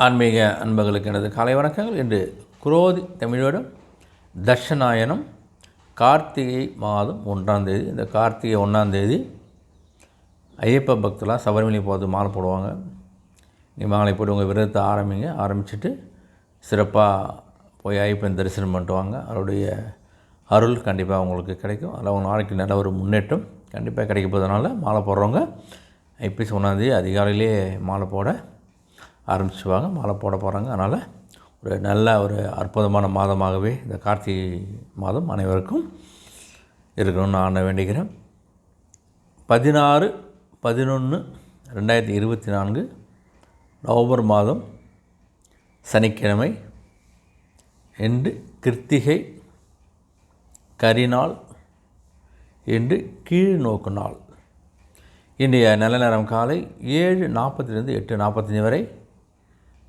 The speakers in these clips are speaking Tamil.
ஆன்மீக அன்பர்களுக்கு எனது காலை வணக்கங்கள். இன்று குரோதி தமிழோடும் தர்ஷநாயனம் கார்த்திகை மாதம் ஒன்றாம் தேதி. இந்த கார்த்திகை ஒன்றாம் தேதி ஐயப்ப பக்தலாம் சபரிமலை போகிறது மாலை போடுவாங்க. நீ மாலை போட்டு உங்கள் விரதத்தை ஆரம்பிங்க. ஆரம்பிச்சுட்டு சிறப்பாக போய் ஐயப்பன் தரிசனம் பண்ணிட்டு வாங்க. அவருடைய அருள் கண்டிப்பாக உங்களுக்கு கிடைக்கும். அதில் அவங்க நாளைக்கு நல்ல ஒரு முன்னேற்றம் கண்டிப்பாக கிடைக்க போகிறதுனால மாலை போடுறவங்க ஐபிஎஸ் ஒன்றாந்தேதி அதிகாலையிலே மாலை போட ஆரம்பிச்சுவாங்க மாலை போட போகிறாங்க அதனால் ஒரு நல்ல ஒரு அற்புதமான மாதமாகவே இந்த கார்த்திகை மாதம் அனைவருக்கும் இருக்கணும்னு நான் வேண்டுகிறேன் பதினாறு பதினொன்று ரெண்டாயிரத்தி இருபத்தி நான்கு நவம்பர் மாதம் சனிக்கிழமை என்று கிருத்திகை கரிநாள் என்று கீழ் நோக்கு நாள். இன்றைய நல்ல நேரம் காலை ஏழு நாற்பத்திலிருந்து எட்டு நாற்பத்தஞ்சு வரை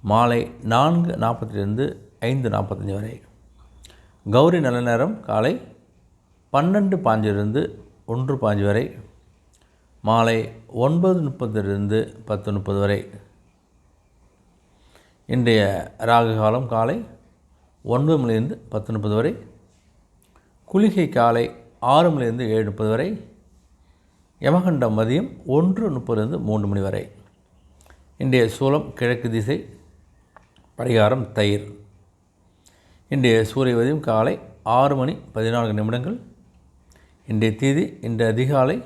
மாலை நான்கு நாற்பத்திலிருந்து ஐந்து நாற்பத்தஞ்சு வரை. கௌரி நல்ல நேரம் காலை பன்னெண்டு பாஞ்சிலிருந்து ஒன்று பாஞ்சு வரை. மாலை ஒன்பது முப்பதிலிருந்து பத்து முப்பது வரை. இன்றைய ராகு காலம் காலை ஒன்பது மணிலிருந்து பத்து முப்பது வரை. குளிகை காலை ஆறு மணிலிருந்து ஏழு முப்பது வரை. யமகண்டம் மதியம் ஒன்று முப்பதுலேருந்து மூன்று மணி வரை. இன்றைய சூலம் கிழக்கு திசை பரிகாரம் தயிர். இன்றைய சூரிய உதயம் காலை ஆறு மணி பதினான்கு நிமிடங்கள். இன்றைய தேதி இன்று அதிகாலை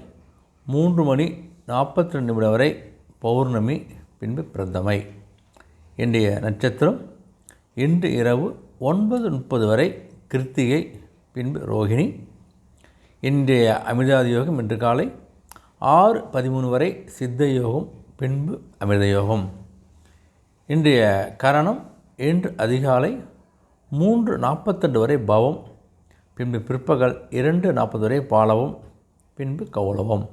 மூன்று மணி நாற்பத்தி ரெண்டு நிமிடம் வரை பௌர்ணமி பின்பு பிரதமை. இன்றைய நட்சத்திரம் இன்று இரவு ஒன்பது முப்பது வரை கிருத்திகை பின்பு ரோகிணி. இன்றைய அமிர்தாதி யோகம் இன்று காலை ஆறு பதிமூணு வரை சித்த யோகம் பின்பு அமிர்த யோகம். இன்றைய கரணம் இன்று அதிகாலை மூன்று நாற்பத்தெண்டு வரை பவம் பின்பு பிற்பகல் இரண்டு நாற்பது வரை பாலவம் பின்பு கௌலவம்.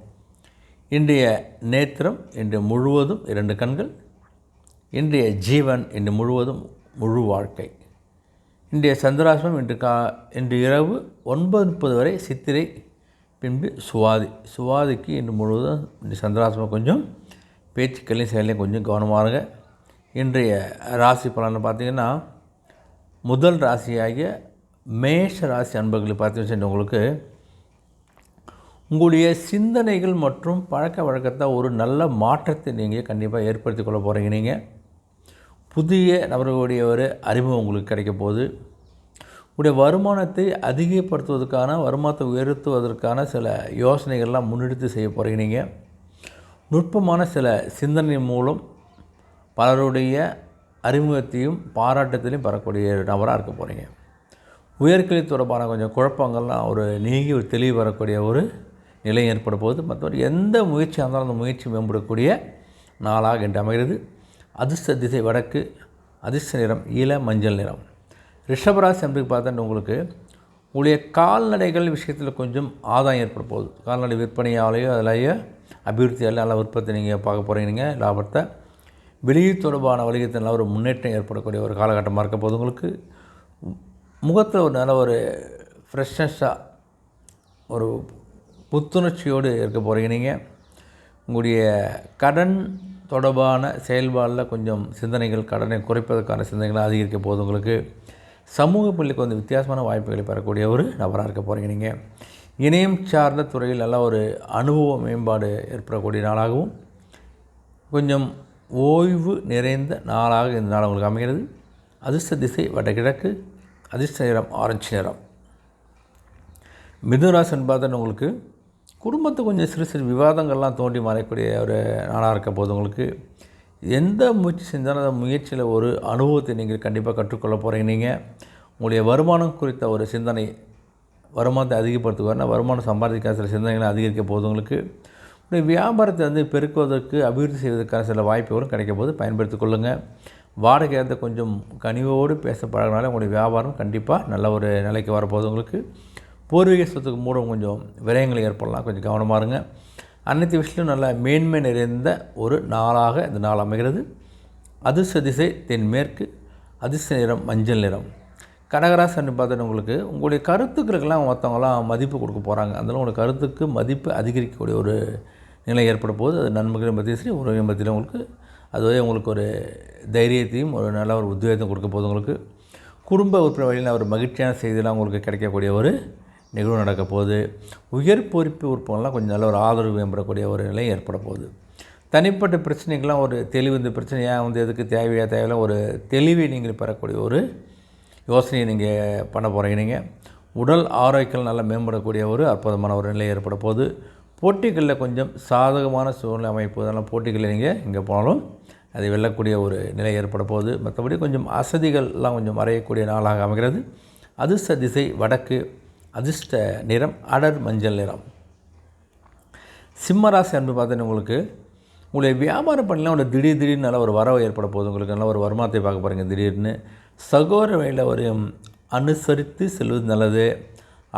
இன்றைய நேத்திரம் இன்று முழுவதும் இரண்டு கண்கள் இன்றைய ஜீவன் இன்று முழுவதும் முழு வாழ்க்கை. இன்றைய சந்திராசிரமம் இன்று கா இன்று இரவு ஒன்பது முப்பது வரை சித்திரை பின்பு சுவாதி. சுவாதிக்கு இன்று முழுவதும் இன்று சந்திராசிரமம் கொஞ்சம் பேச்சுக்களையும் செயலையும் கொஞ்சம் கவனமாக இன்றைய ராசி பலனை பார்த்திங்கன்னா முதல் ராசியாகிய மேஷ ராசி அன்பர்களை பார்த்து வச்சுட்டு உங்களுக்கு உங்களுடைய சிந்தனைகள் மற்றும் பழக்க வழக்கத்தை ஒரு நல்ல மாற்றத்தை நீங்கள் கண்டிப்பாக ஏற்படுத்தி கொள்ள போகிறீங்க நீங்கள் புதிய நபர்களுடைய ஒரு அறிமுகம் உங்களுக்கு கிடைக்க போகுது. உங்களுடைய வருமானத்தை அதிகப்படுத்துவதற்கான வருமானத்தை உயர்த்துவதற்கான சில யோசனைகள்லாம் முன்னெடுத்து செய்ய போகிறீங்க நீங்கள் நுட்பமான சில சிந்தனை மூலம் பலருடைய அறிமுகத்தையும் பாராட்டத்திலையும் பெறக்கூடிய நபராக இருக்க போகிறீங்க உயர்கல்வி தொடர்பான கொஞ்சம் குழப்பங்கள்லாம் ஒரு நீங்கி ஒரு தெளிவு வரக்கூடிய ஒரு நிலை ஏற்படும் போது மற்றபடி எந்த முயற்சியாக இருந்தாலும் அந்த முயற்சி மேம்படக்கூடிய நாளாக என்று அமைகிறது. அதிர்ஷ்ட திசை வடக்கு அதிர்ஷ்ட நிறம் ஈல மஞ்சள் நிறம். ரிஷபராசி என்பதுக்கு பார்த்தா உங்களுக்கு உங்களுடைய கால்நடைகள் விஷயத்தில் கொஞ்சம் ஆதாயம் ஏற்பட போகுது கால்நடை விற்பனையாலேயோ அதிலேயோ அபிவிருத்தியால் நல்ல உற்பத்தி நீங்கள் பார்க்க போகிறீங்க லாபத்தை. வெளியே தொடர்பான வணிகத்தில் நல்ல ஒரு முன்னேற்றம் ஏற்படக்கூடிய ஒரு காலகட்டமாக இருக்க போது உங்களுக்கு முகத்தில் ஒரு நல்ல ஒரு ஃப்ரெஷ்னஸ்ஸாக ஒரு புத்துணர்ச்சியோடு இருக்க போகிறீங்க நீங்கள் உங்களுடைய கடன் தொடர்பான செயல்பாடில் கொஞ்சம் சிந்தனைகள் கடனை குறைப்பதற்கான சிந்தனைகள் அதிகரிக்க போது உங்களுக்கு சமூக பள்ளிக்கு வந்து வித்தியாசமான வாய்ப்புகளை பெறக்கூடிய ஒரு நபராக இருக்க போகிறீங்க நீங்கள் இணையம் சார்ந்த துறையில் நல்ல ஒரு அனுபவ மேம்பாடு ஏற்படக்கூடிய நாளாகவும் கொஞ்சம் ஓய்வு நிறைந்த நாளாக இந்த நாள் உங்களுக்கு அமைகிறது. அதிர்ஷ்ட திசை வடகிழக்கு அதிர்ஷ்ட நிறம் ஆரஞ்சு நிறம். மிதுராசன் பார்த்தா உங்களுக்கு குடும்பத்தை கொஞ்சம் சிறு சிறு விவாதங்கள்லாம் தோண்டி மறைக்கூடிய ஒரு நாளாக இருக்க போது உங்களுக்கு எந்த முயற்சி செஞ்சாலும் அந்த முயற்சியில் ஒரு அனுபவத்தை நீங்கள் கண்டிப்பாக கற்றுக்கொள்ள போகிறீங்க நீங்கள் உங்களுடைய வருமானம் குறித்த ஒரு சிந்தனை வருமானத்தை அதிகப்படுத்துவார்னா வருமானம் சம்பாதிக்காத சில சிந்தனைகளை அதிகரிக்க போது உங்களுக்கு இந்த வியாபாரத்தை வந்து பெருக்குவதற்கு அபிவிருத்தி செய்வதற்கான சில வாய்ப்புகளும் கிடைக்கும் போது பயன்படுத்தி கொள்ளுங்கள் வாடகையாளத்தை கொஞ்சம் கனிவோடு பேச பழகினாலே உங்களுடைய வியாபாரம் கண்டிப்பாக நல்ல ஒரு நிலைக்கு வரப்போகுது உங்களுக்கு. பூர்வீக சொத்துக்கு மூடம் கொஞ்சம் விரயங்கள் ஏற்படலாம். கொஞ்சம் கவனமாக இருங்க. அனைத்து விஷயத்திலும் நல்ல மேன்மை நிறைந்த ஒரு நாளாக இந்த நாள் அமைகிறது. அதிர்ஷ்ட திசை தென்மேற்கு அதிர்ஷ்ட நிறம் மஞ்சள் நிறம். கடகராசன் பார்த்தீங்கன்னா உங்களுக்கு உங்களுடைய கருத்துக்களுக்கெல்லாம் மற்றவங்களாம் மதிப்பு கொடுக்க போகிறாங்க அதனால் உங்களுடைய கருத்துக்கு மதிப்பு அதிகரிக்கக்கூடிய ஒரு நிலை ஏற்படும் போது அது நன்மைகள் பற்றியும் சரி உறவையும் பற்றியும் உங்களுக்கு அதுவே உங்களுக்கு ஒரு தைரியத்தையும் ஒரு நல்ல ஒரு உத்வேகத்தையும் கொடுக்க போது உங்களுக்கு. குடும்ப உறுப்பினர் வழியில் ஒரு மகிழ்ச்சியான செய்தியெல்லாம் உங்களுக்கு கிடைக்கக்கூடிய ஒரு நிகழ்வு நடக்க போகுது. உயர் பொறுப்பு உறுப்பினர்லாம் கொஞ்சம் நல்ல ஒரு ஆதரவு மேம்படக்கூடிய ஒரு நிலை ஏற்பட போகுது. தனிப்பட்ட பிரச்சனைகள்லாம் ஒரு தெளிவு இந்த பிரச்சனை ஏன் வந்து எதுக்கு தேவையா தேவையில்ல ஒரு தெளிவை நீங்கள் பெறக்கூடிய ஒரு யோசனையை நீங்கள் பண்ண போகிறீங்க நீங்கள் உடல் ஆரோக்கியம் நல்லா மேம்படக்கூடிய ஒரு அற்புதமான ஒரு நிலை ஏற்பட போகுது. போட்டிகளில் கொஞ்சம் சாதகமான சூழ்நிலை அமைப்பு அதனால் போட்டிகளில் நீங்கள் இங்கே போனாலும் அதை வெல்லக்கூடிய ஒரு நிலை ஏற்பட போகுது. மற்றபடி கொஞ்சம் அசதிகள்லாம் கொஞ்சம் மறையக்கூடிய நாளாக அமைகிறது. அதிர்ஷ்ட திசை வடக்கு அதிர்ஷ்ட நிறம் அடர் மஞ்சள் நிறம். சிம்மராசி அன்பு பார்த்தீங்கன்னா உங்களுக்கு உங்களுடைய வியாபாரம் பண்ணலாம் ஒரு திடீர் திடீர்னு நல்ல ஒரு வரவு ஏற்பட போகுது. உங்களுக்கு நல்ல ஒரு வருமானத்தை பார்க்க போகிறீங்க திடீர்னு. சகோதர வழியில் ஒரு அனுசரித்து செல்வது நல்லது.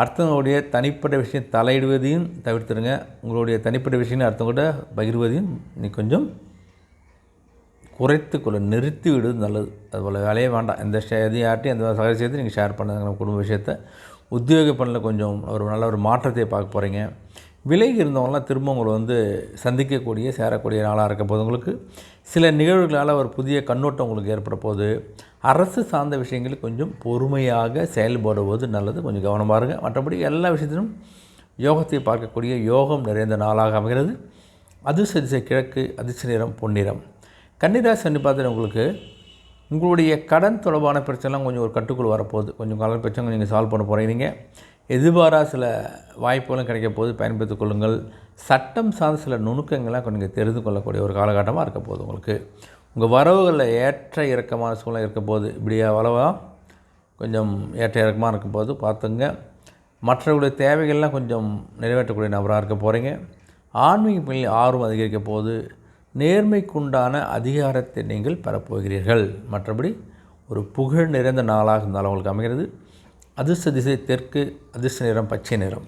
அடுத்தவங்களுடைய தனிப்பட்ட விஷயம் தலையிடுவதையும் தவிர்த்துருங்க உங்களுடைய தனிப்பட்ட விஷயம் அடுத்தவங்கள்ட்ட பகிர்வதையும் நீ கொஞ்சம் குறைத்து கொள்ள நிறுத்தி விடுவது நல்லது. அதுபோல் வேலையே வேண்டாம். எந்த ஷே எதையும் யார்ட்டையும் எந்த ரகசியத்தையும் நீங்கள் ஷேர் பண்ணுங்க நம்ம குடும்ப விஷயத்தை. உத்தியோக பண்ணல கொஞ்சம் ஒரு நல்ல ஒரு மாற்றத்தை பார்க்க போகிறீங்க விலகி இருந்தவங்களாம் திரும்ப உங்களை வந்து சந்திக்கக்கூடிய சேரக்கூடிய நாளாக இருக்க போது உங்களுக்கு. சில நிகழ்வுகளால் ஒரு புதிய கண்ணோட்டம் உங்களுக்கு ஏற்பட போது அரசு சார்ந்த விஷயங்களில் கொஞ்சம் பொறுமையாக செயல்படுவது நல்லது. கொஞ்சம் கவனமாக இருங்க. மற்றபடி எல்லா விஷயத்திலும் யோகத்தை பார்க்கக்கூடிய யோகம் நிறைந்த நாளாக அமைகிறது. அதிர்ஷ்ட திசை கிழக்கு அதிர்ஷ்ட நிறம் பொன்னிறம். கன்னிராசி அன்னி பார்த்தீங்கன்னா உங்களுக்கு உங்களுடைய கடன் தொடர்பான பிரச்சனைலாம் கொஞ்சம் ஒரு கட்டுக்குள் வரப்போகுது. கொஞ்சம் கடன் பிரச்சனை நீங்கள் சால்வ் பண்ண போகிறீங்க எதிர்பாரா சில வாய்ப்புகளும் கிடைக்க போது பயன்படுத்திக் கொள்ளுங்கள். சட்டம் சார்ந்த சில நுணுக்கங்களாக கொஞ்சம் தெரிந்து கொள்ளக்கூடிய ஒரு காலகட்டமாக இருக்க போகுது உங்களுக்கு. உங்கள் வரவுகளில் ஏற்ற இறக்கமான சூழ்நிலை இருக்க போது இப்படியா வளவா கொஞ்சம் ஏற்ற இறக்கமாக இருக்கும் போது பார்த்துங்க. மற்றவர்களுடைய தேவைகள்லாம் கொஞ்சம் நிறைவேற்றக்கூடிய நபராக இருக்க போகிறீங்க. ஆன்மீக பணியில் ஆர்வம் அதிகரிக்க போது நேர்மைக்குண்டான அதிகாரத்தை நீங்கள் பெறப்போகிறீர்கள் மற்றபடி ஒரு புகழ் நிறைந்த நாளாக இருந்தாலும் உங்களுக்கு அமைகிறது. அதிர்ஷ்ட திசை தெற்கு அதிர்ஷ்ட நிறம் பச்சை நிறம்.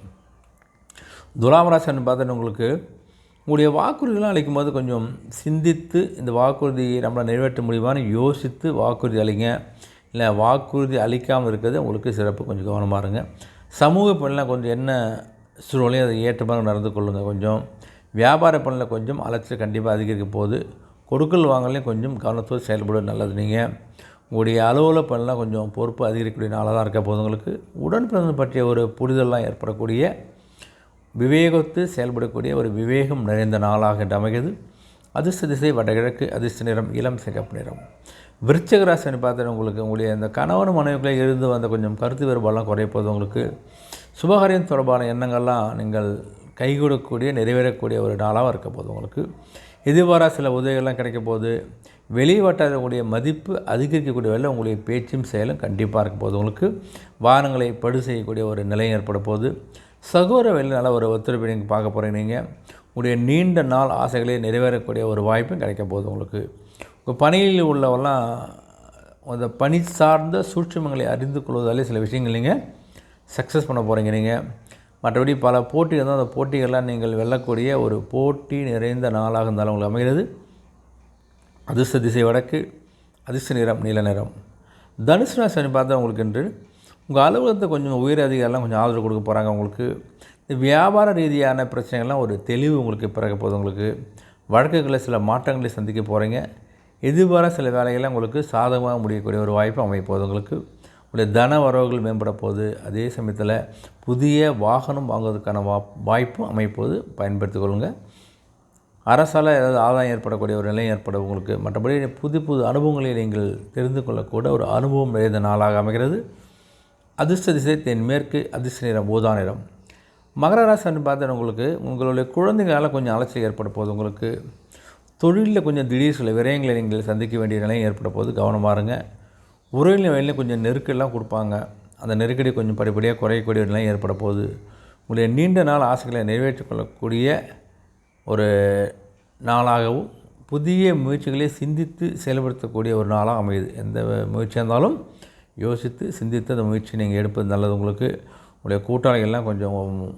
துலாமராசன் பார்த்தீங்கன்னா உங்களுக்கு உங்களுடைய வாக்குறுதிகள்லாம் அளிக்கும் போது கொஞ்சம் சிந்தித்து இந்த வாக்குறுதியை நம்மளை நிறைவேற்ற முடியுமான்னு யோசித்து வாக்குறுதி அளிங்க. இல்லை வாக்குறுதி அளிக்காமல் இருக்கிறது உங்களுக்கு சிறப்பு. கொஞ்சம் கவனமாக இருங்க. சமூக பணியில் கொஞ்சம் என்ன சூழ்நிலையும் அதை ஏற்றமாக நடந்து கொள்ளுங்கள் கொஞ்சம் வியாபார பணியில் கொஞ்சம் அலைச்சல் கண்டிப்பாக அதிகரிக்க போகுது. கொடுக்கல் வாங்கலையும் கொஞ்சம் கவனத்தோடு செயல்பட நல்லது. நீங்கள் உங்களுடைய அலுவலக பணிலாம் கொஞ்சம் பொறுப்பு அதிகரிக்கக்கூடிய நாளாக தான் இருக்க போது உங்களுக்கு. உடன் பிறந்த பற்றிய ஒரு புரிதல்லாம் ஏற்படக்கூடிய விவேகத்து செயல்படக்கூடிய ஒரு விவேகம் நிறைந்த நாளாக அமைகிறது. அதிர்ஷ்ட திசை வடகிழக்கு அதிர்ஷ்ட நிறம் இளம் சிகப்பு நிறம். விருச்சக ராசின்னு பார்த்தா உங்களுக்கு உங்களுடைய இந்த கணவன் மனைவிக்குள்ளே இருந்து வந்த கொஞ்சம் கருத்து வேறுபாடெல்லாம் குறைய உங்களுக்கு. சுபகாரியம் தொடர்பான எண்ணங்கள்லாம் நீங்கள் கை கொடுக்கக்கூடிய நிறைவேறக்கூடிய ஒரு நாளாக இருக்க போது உங்களுக்கு. எதிர்பாரா சில உதவிகள்லாம் கிடைக்க போது வெளி வட்டாரக்கூடிய மதிப்பு அதிகரிக்கக்கூடிய வேலை உங்களுடைய பேச்சும் செயலும் கண்டிப்பாக இருக்க போது உங்களுக்கு வாகனங்களை படு செய்யக்கூடிய ஒரு நிலை ஏற்பட போகுது. சகோதர வேலை நல்ல ஒரு ஒத்துழைப்பு நீங்கள் பார்க்க போகிறீங்க நீங்கள் உங்களுடைய நீண்ட நாள் ஆசைகளை நிறைவேறக்கூடிய ஒரு வாய்ப்பும் கிடைக்க போகுது உங்களுக்கு. உங்கள் பணியில் உள்ளவெல்லாம் அந்த பணி சார்ந்த சூட்சமங்களை அறிந்து கொள்வதாலே சில விஷயங்கள் நீங்கள் சக்ஸஸ் பண்ண போகிறீங்க நீங்கள் மற்றபடி பல போட்டிகள் இருந்தால் அந்த போட்டிகள்லாம் நீங்கள் வெல்லக்கூடிய ஒரு போட்டி நிறைந்த நாளாக இருந்தாலும் உங்களுக்கு அமைகிறது. அதிர்ஷ்ட திசை வடக்கு அதிர்ஷ்ட நிறம் நீல நிறம். தனுசு ராசி பார்த்தா உங்களுக்கு என்று உங்கள் அலுவலகத்தை கொஞ்சம் உயர் அதிகாரிலாம் கொஞ்சம் ஆதரவு கொடுக்க போகிறாங்க உங்களுக்கு. இந்த வியாபார ரீதியான பிரச்சனைகள்லாம் ஒரு தெளிவு உங்களுக்கு பிறக்க போகுது உங்களுக்கு. வழக்குகளில் சில மாற்றங்களை சந்திக்க போகிறீங்க. எதிர்பார சில வேலைகள்லாம் உங்களுக்கு சாதகமாக முடியக்கூடிய ஒரு வாய்ப்பு அமைப்போகுது உங்களுக்கு. உங்களுடைய தன வரவுகள் மேம்பட போகுது அதே சமயத்தில் புதிய வாகனம் வாங்குவதற்கான வா வாய்ப்பும் அமைப்போது. பயன்படுத்திக் கொள்ளுங்கள் அரசால் ஏதாவது ஆதாயம் ஏற்படக்கூடிய ஒரு நிலை ஏற்படும் உங்களுக்கு. மற்றபடி புது புது அனுபவங்களை நீங்கள் தெரிந்து கொள்ளக்கூட ஒரு அனுபவம் நிறைந்த நாளாக அமைகிறது. அதிர்ஷ்ட திசை தென்மேற்கு அதிர்ஷ்ட நிறம் ஊதா நிறம். மகர ராசின்னு பார்த்தா உங்களுக்கு உங்களுடைய குழந்தைகளால் கொஞ்சம் அலைச்சல் ஏற்பட போகுது உங்களுக்கு தொழிலில் கொஞ்சம் திடீர் சில விரயங்களை நீங்கள் சந்திக்க வேண்டிய நிலையும் ஏற்பட போது கவனமாக இருங்க. உறவினர் வழியில் கொஞ்சம் நெருக்கடிலாம் கொடுப்பாங்க. அந்த நெருக்கடி கொஞ்சம் படிப்படியாக குறையக்கூடிய நிலை ஏற்பட போகுது. உங்களுடைய நீண்ட நாள் ஆசைகளை நிறைவேற்றிக் கொள்ளக்கூடிய ஒரு நாளாகவும் புதிய முயற்சிகளை சிந்தித்து செயல்படுத்தக்கூடிய ஒரு நாளாக அமையுது. எந்த முயற்சியாக இருந்தாலும் யோசித்து சிந்தித்து அந்த முயற்சி நீங்கள் எடுப்பது நல்லது. உங்களுக்கு உங்களுடைய கூட்டாளிகள்லாம் கொஞ்சம்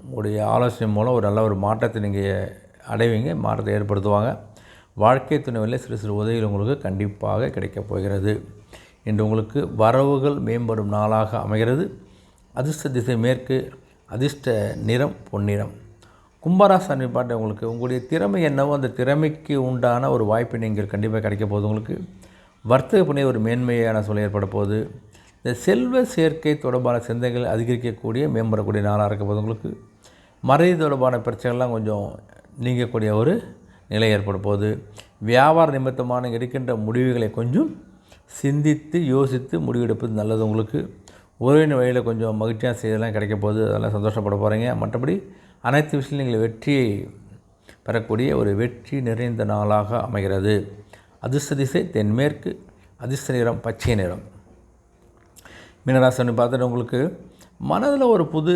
உங்களுடைய ஆலோசனை மூலம் ஒரு நல்ல ஒரு மாற்றத்தை நீங்கள் அடைவீங்க மாற்றத்தை ஏற்படுத்துவாங்க. வாழ்க்கை துணைவில் சிறு சிறு உதவிகள் உங்களுக்கு கண்டிப்பாக கிடைக்கப் போகிறது. இன்று உங்களுக்கு வரவுகள் மேம்படும் நாளாக அமைகிறது. அதிர்ஷ்ட திசை மேற்கு அதிர்ஷ்ட நிறம் பொன்னிறம். கும்பராசி பாட்டு உங்களுக்கு உங்களுடைய திறமை என்னவோ அந்த திறமைக்கு உண்டான ஒரு வாய்ப்பு நீங்கள் கண்டிப்பாக கிடைக்க போகுது உங்களுக்கு. வர்த்தக பணி ஒரு மேன்மையான சூழல் ஏற்பட போகுது. இந்த செல்வ சேர்க்கை தொடர்பான சிந்தைகள் அதிகரிக்கக்கூடிய மேம்படக்கூடிய நாளாக இருக்க போது உங்களுக்கு. மறைவு தொடர்பான பிரச்சனைகள்லாம் கொஞ்சம் நீங்கக்கூடிய ஒரு நிலை ஏற்பட போகுது. வியாபார நிமித்தமான இருக்கின்ற முடிவுகளை கொஞ்சம் சிந்தித்து யோசித்து முடிவெடுப்பது நல்லது. உங்களுக்கு உறவின் வழியில் கொஞ்சம் மகிழ்ச்சியாக செய்தெல்லாம் கிடைக்க போகுது அதெல்லாம் சந்தோஷப்பட போகிறீங்க மற்றபடி அனைத்து விஷயங்களும் நீங்கள் வெற்றியை பெறக்கூடிய ஒரு வெற்றி நிறைந்த நாளாக அமைகிறது. அதிர்ஷ்ட திசை தென்மேற்கு அதிர்ஷ்ட நிறம் பச்சை நிறம். மீனராசன் பார்த்துட்டு உங்களுக்கு மனதில் ஒரு புது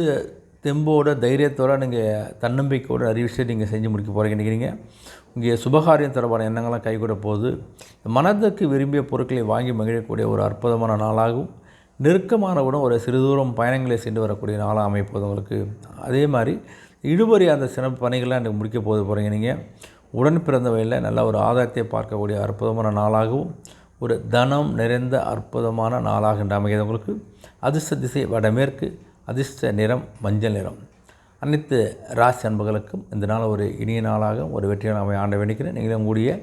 தெம்போட தைரியத்தோடு நீங்கள் தன்னம்பிக்கையோடு அறிவிச்சு நீங்கள் செஞ்சு முடிக்க போகிறீங்க நினைக்கிறீங்க. இங்கே சுபகாரியம் தொடர்பான எண்ணங்கள்லாம் கைகூட போகுது. மனதுக்கு விரும்பிய பொருட்களை வாங்கி மகிழக்கூடிய ஒரு அற்புதமான நாளாகவும் நெருக்கமானவுடன் ஒரு சிறு தூரம் பயணங்களை சென்று வரக்கூடிய நாளாக அமைப்போது உங்களுக்கு. அதே மாதிரி இழுபறி அந்த சிறப்பு பணிகள்லாம் எனக்கு முடிக்க போது போகிறீங்க நீங்கள் உடன் பிறந்த வகையில் நல்ல ஒரு ஆதாயத்தை பார்க்கக்கூடிய அற்புதமான நாளாகவும் ஒரு தனம் நிறைந்த அற்புதமான நாளாக என்று அமைகிறது உங்களுக்கு. அதிர்ஷ்ட திசை வடமேற்கு அதிர்ஷ்ட நிறம் மஞ்சள் நிறம். அனைத்து ராசி அன்புகளுக்கும் இந்த நாள் ஒரு இனிய நாளாக ஒரு வெற்றியான அமை ஆண்ட வேண்டிக்கிறேன். நீங்களும் கூடிய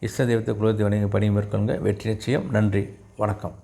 இஷ்ட தெய்வத்தை குலத்தை வணங்கி பணி மேற்கொள்ளுங்க வெற்றி நிச்சயம். நன்றி. வணக்கம்.